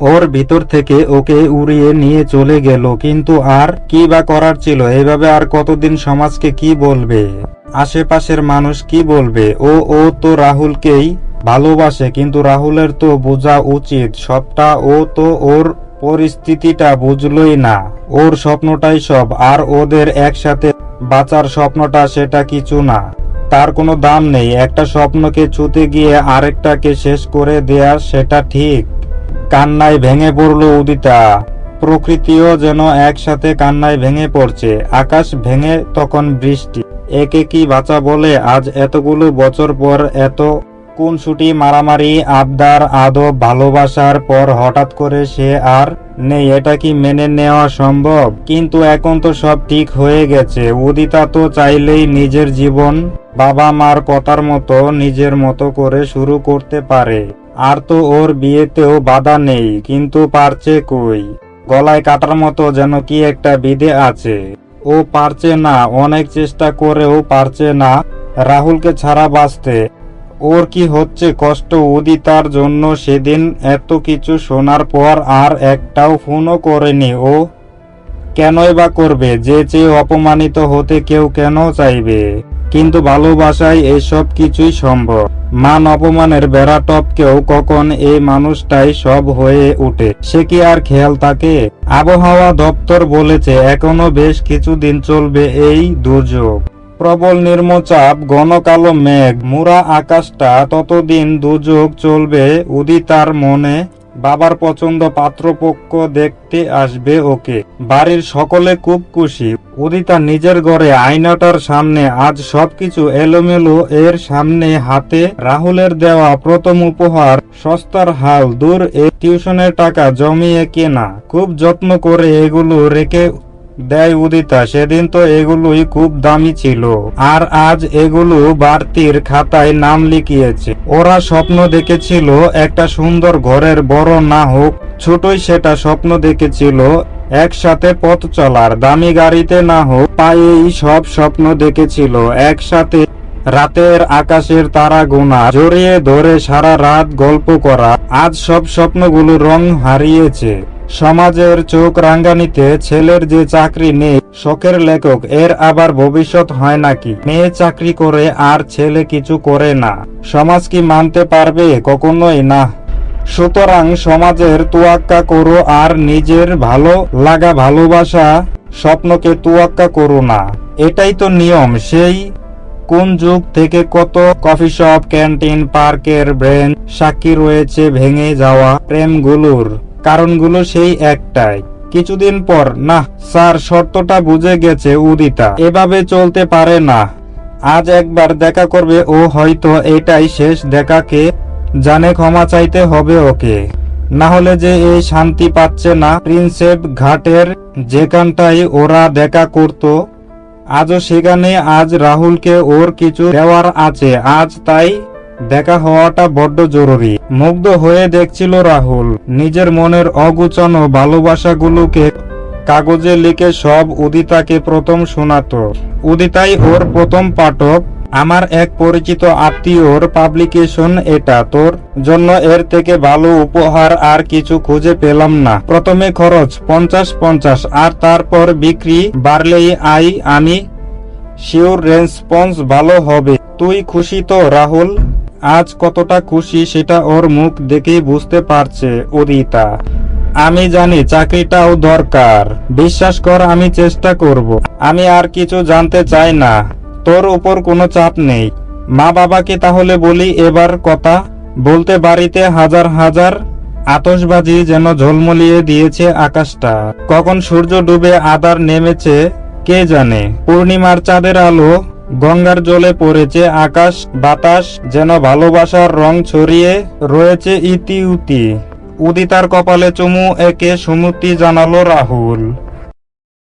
ওর ভিতর থেকে ওকে উড়িয়ে নিয়ে চলে গেল, কিন্তু আর কি বা করার ছিল? এভাবে আর কতদিন সমাজকে কি বলবে? আশেপাশের মানুষ কি বলবে? ও ও তো রাহুলকেই ভালোবাসে, কিন্তু রাহুলের তো বোঝা উচিত। সবটা ও তো ওর পরিস্থিতিটা বুঝলই না। ওর স্বপ্নটাই সব, আর ওদের একসাথে বাঁচার স্বপ্নটা সেটা কিছু না। তার কোনো দাম নেই, একটা স্বপ্নকে ছুতে গিয়ে আরেকটাকে শেষ করে দেয়া সেটা ঠিক। কান্নায় ভেঙে পড়ল উদিতা। প্রকৃতিও যেন একসাথে কান্নায় ভেঙে পড়ছে। আকাশ ভেঙে তখন বৃষ্টি। একে কি বাঁচা বলে? আজ এতগুলো বছর পর এত কোনসুটি মারামারি, আবদার, আদব, ভালোবাসার পর হঠাৎ করে সে আর নেই। এটা কি মেনে নেওয়া সম্ভব? কিন্তু এখন তো সব ঠিক হয়ে গেছে। উদিতা তো চাইলেই নিজের জীবন বাবা মার কথার মতো নিজের মতো করে শুরু করতে পারে। আর তো ওর বিয়েতেও বাধা নেই, কিন্তু পারছে কই? গলায় কাটার মতো যেন কি একটা বিধে আছে। ও পারছে না, অনেক চেষ্টা করেও পারছে না রাহুলকে ছাড়া বাঁচতে। ওর কি হচ্ছে কষ্ট উদিতার জন্য সেদিন এত কিছু শোনার পর আর একটাও ফোনও করেনি ও। কেনই বা করবে, যে চেয়ে অপমানিত হতে কেউ কেন চাইবে? কিন্তু ভালোবাসায় এসব কিছুই সম্ভব। মান অপমানের বেড়া টপকেও কখন এই মানুষটাই সব হয়ে ওঠে, সে কি আর খেয়াল থাকে? আবহাওয়া দপ্তর বলেছে, এখনও বেশ কিছুদিন চলবে এই দুর্যোগ। প্রবল নির্মচাপ ঘন কালো মেঘ, মুরা আকাশটা ততদিন দুর্যোগ চলবে, উদিতার মনে বাবার পছন্দ পাত্রপক্ষ দেখতে আসবে ওকে। বাড়ির সকলে খুব খুশি। উদিতা নিজের ঘরে আয়নাটার সামনে আজ সবকিছু এলোমেলো, এর সামনে হাতে রাহুলের দেওয়া প্রথম উপহার, সস্তার হাল, দূর এ টিউশনের টাকা জমিয়ে কেনা। খুব যত্ন করে এগুলো রেখে দেয় উদিতা, সেদিন তো এগুলোই খুব দামি ছিল। আর আজ এগুলো বাড়তির খাতায় নাম লিখিয়েছে। ওরা স্বপ্ন দেখেছিল একটা সুন্দর ঘরের বড় না হোক, ছোটই সেটা স্বপ্ন দেখেছিল, একসাথে পথ চলার, দামি গাড়িতে না হোক, পায়েই সব স্বপ্ন দেখেছিল, একসাথে রাতের আকাশের তারা গোনা, জড়িয়ে ধরে সারা রাত গল্প করা, আজ সব স্বপ্নগুলো রং হারিয়েছে। সমাজের চোখ রাঙ্গানিতে ছেলের যে চাকরি নেই, শখের লেখক, এর আবার ভবিষ্যৎ হয় নাকি? মেয়ে চাকরি করে আর ছেলে কিছু করে না। সমাজ কি মানতে পারবে? কখনোই না। সুতরাং সমাজের তুয়াক্কা করো আর নিজের ভালো লাগা ভালোবাসা স্বপ্নকে তুয়াক্কা করো না। এটাই তো নিয়ম। সেই কোন যুগ থেকে কত কফি শপ, ক্যান্টিন, পার্কের ব্রেন সাক্ষী রয়েছে ভেঙে যাওয়া প্রেমগুলোর? কারণগুলো সেই একটাই। কিছুদিন পর না স্যার, শর্তটা বুঝে গেছে উদিতা। এভাবে চলতে পারে না। আজ একবার দেখা করবে ও হয়তো এটাই শেষ দেখাকে। জানে ক্ষমা চাইতে হবে ওকে। না হলে যে এই শান্তি পাচ্ছে না, প্রিন্সেপ ঘাটের যেখানটাই ওরা দেখা করত, আজও সেখানে আজ রাহুলকে ওর কিছু দেওয়ার আছে। আজ তাই দেখা হওয়াটা বড্ড জরুরি। মুগ্ধ হয়ে দেখছিল রাহুল। নিজের মনের অগুচানো ভালোবাসাগুলোকে কাগজে লিখে সব উদিতাকে প্রথম শোনাতো। উদিতাই ওর প্রথম পাঠক। আমার এক পরিচিত আত্মীয়র পাবলিকেশন এটা। তোর জন্য এর থেকে ভালো উপহার আর কিছু খুঁজে পেলাম না। প্রথমে খরচ পঞ্চাশ পঞ্চাশ, আর তারপর বিক্রি বাড়লেই আই, আমি শিওর রেসপন্স ভালো হবে। তুই খুশি তো, রাহুল? আজ কতটা খুশি সেটা ওর মুখ দেখেই বুঝতে পারছে উদিতা। আমি জানি চাকরিটাও দরকার। বিশ্বাস কর, আমি চেষ্টা করব। আমি আর কিছু জানতে চাই না। তোর উপর কোনো চাপ নেই। মা বাবাকে তাহলে বলি এবার কথা। বলতে বাড়িতে হাজার হাজার আতশবাজি যেন ঝলমলিয়ে দিয়েছে আকাশটা। কখন সূর্য ডুবে আদার নেমেছে কে জানে? পূর্ণিমার চাঁদের আলো গঙ্গার জলে পড়েছে আকাশ, বাতাস, যেন ভালোবাসার রং ছড়িয়ে রয়েছে ইতি উতি। উদিতার কপালে চুমু একে সুমতি জানালো রাহুল।